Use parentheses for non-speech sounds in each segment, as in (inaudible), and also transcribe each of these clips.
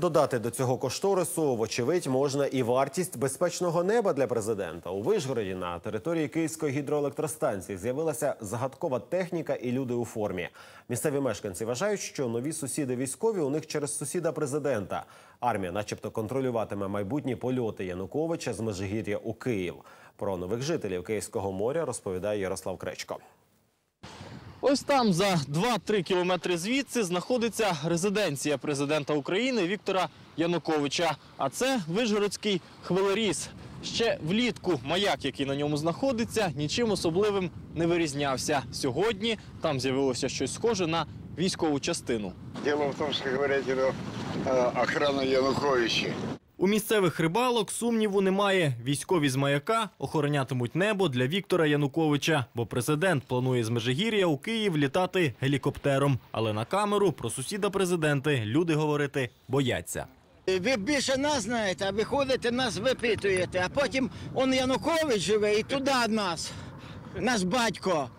Додати до цього кошторису, вочевидь, можна і вартість безпечного неба для президента. У Вишгороді на території Київської гідроелектростанції з'явилася загадкова техніка і люди у формі. Місцеві мешканці вважають, що нові сусіди військові у них через сусіда президента. Армія, начебто, контролюватиме майбутні польоти Януковича з Межигір'я у Київ. Про нових жителів Київського моря розповідає Ярослав Кречко. Ось там за 2-3 кілометри звідси знаходиться резиденція президента України Віктора Януковича. А це Вишгородський хвилеріс. Ще влітку маяк, який на ньому знаходиться, нічим особливим не вирізнявся. Сьогодні там з'явилося щось схоже на військову частину. Дело в том, что говорят, это э, охрана Януковича. У місцевих рибалок сумніву немає. Військові з маяка охоронятимуть небо для Віктора Януковича, бо президент планує з Межигір'я у Київ літати гелікоптером. Але на камеру про сусіда президенти люди говорити бояться. Ви більше нас знаєте, а ви ходите, нас випитуєте, а потім он Янукович живе і туди нас. Наш батько.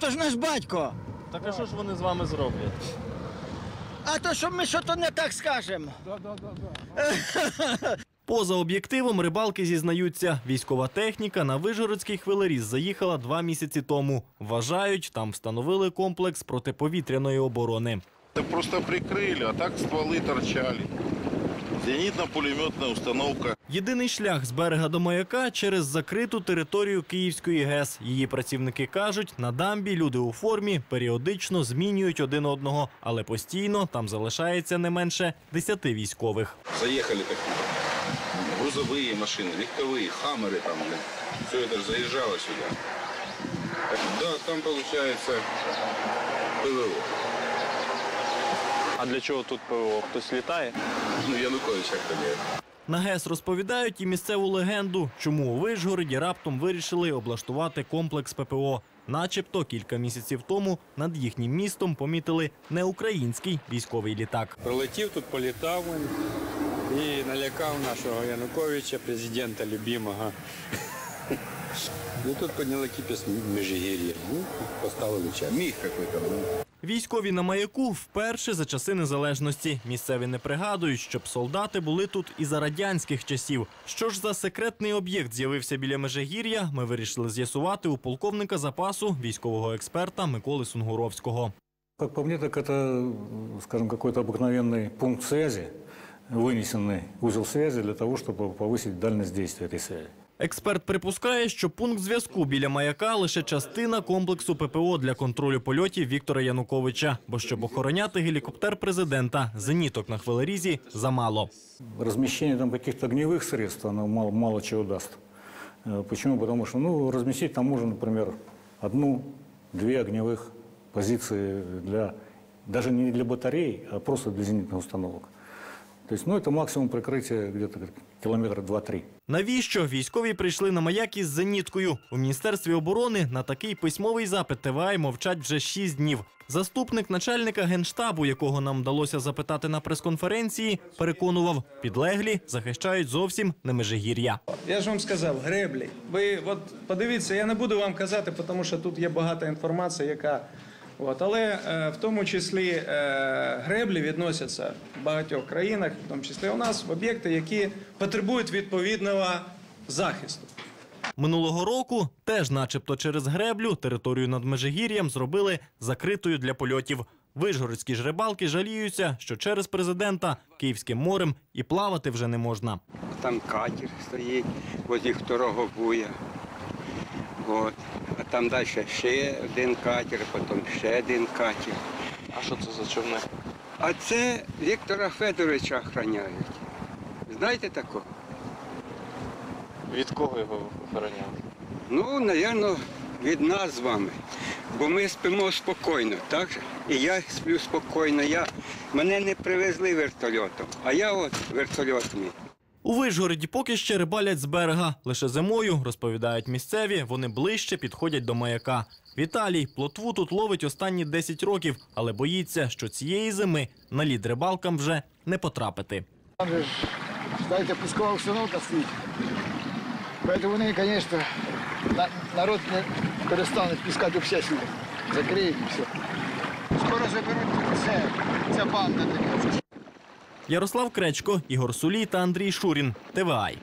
Це ж наш батько. Так а що ж вони з вами зроблять? А то що ми що то не так скажемо. (laughs) Поза об'єктивом рибалки зізнаються, військова техніка на Вижгородський хвилеріз заїхала два місяці тому. Вважають, там встановили комплекс протиповітряної оборони. Это просто прикрыли, а так стволы торчали. Зенитно-пулеметная установка. Єдиний шлях з берега до маяка через закриту територію Київської ГЕС. Її працівники кажуть, на дамбі люди у формі періодично змінюють один одного, але постійно там залишається не менше десяти військових. Заехали такие грузовые машины, легковые, хаммеры там, блин. Все это же заезжало сюда. Да, там получается ПВО. А для чого тут ПВО? Хтось літає? Ну, Янукович как-то нет. На ГЕС розповідають і місцеву легенду, чому у Вишгороді раптом вирішили облаштувати комплекс ППО. Начебто кілька місяців тому над їхнім містом помітили неукраїнський військовий літак. Прилетів тут, політав він і налякав нашого Януковича, президента любимого. І тут підняли кіпіс Межигір'я. Ну, поставили час. Миг какой-то был. Військові на маяку вперше за часи незалежності. Місцеві не пригадують, щоб солдати були тут і за радянських часів. Що ж за секретний об'єкт з'явився біля Межигір'я, ми вирішили з'ясувати у полковника запасу військового експерта Миколи Сунгуровського. Как по мне, так это, скажем, какой-то обыкновенный пункт связи, вынесенный узел связи для того, чтобы повысить дальность действия этой связи. Експерт припускає, що пункт зв'язку біля маяка лише частина комплексу ППО для контролю польотів Віктора Януковича. Бо щоб охороняти гелікоптер президента, зеніток на хвилерізі замало. Размещение там каких-то огневых средств, оно мало, мало чего даст. Э, Почему? Потому что, ну, разместить там можно, например, одну-две огневых позиции для, даже не для батарей, а просто для зенитных установок. То есть, ну, это максимум прикрытия где-то километра два-три. Навіщо військові прийшли на маяк із зеніткою? У міністерстві оборони на такий письмовий запит ТВА мовчать вже шість днів. Заступник начальника генштабу, якого нам вдалося запитати на прес-конференції, переконував, підлеглі захищають зовсім не межигір'я. Я ж вам сказав, греблі. Ви от подивіться, я не буду вам казати, тому що тут є багата інформація, яка. От, але е, в тому числі е, греблі відносяться в багатьох країнах, в тому числі у нас, в об'єкти, які потребують відповідного захисту. Минулого року теж, начебто, через греблю територію над Межигір'ям зробили закритою для польотів. Вишгородські ж рибалки жаліються, що через президента Київським морем і плавати вже не можна. Там катер стоїть возле второго буя. От. Там далі ще один катер, потім ще один катер. А що це за човни? А це Віктора Федоровича охороняють. Знаєте такого? Від кого його охороняли? Ну, напевно, від нас з вами. Бо ми спимо спокійно, так же? І я сплю спокійно. Я... Мене не привезли вертольотом, а я от вертольот мій. У Вишгороді поки ще рибалять з берега. Лише зимою, розповідають місцеві, вони ближче підходять до маяка. Віталій плотву тут ловить останні 10 років, але боїться, що цієї зими на лід рибалкам вже не потрапити. Там же, знаєте, пускова установка стоїть. Поэтому вони, звісно, народ не перестане пускати все сюди. Закриють і все. Скоро заберуть все. Ця банда. Ярослав Кречко, Ігор Сулій та Андрій Шурін. ТВАЙ.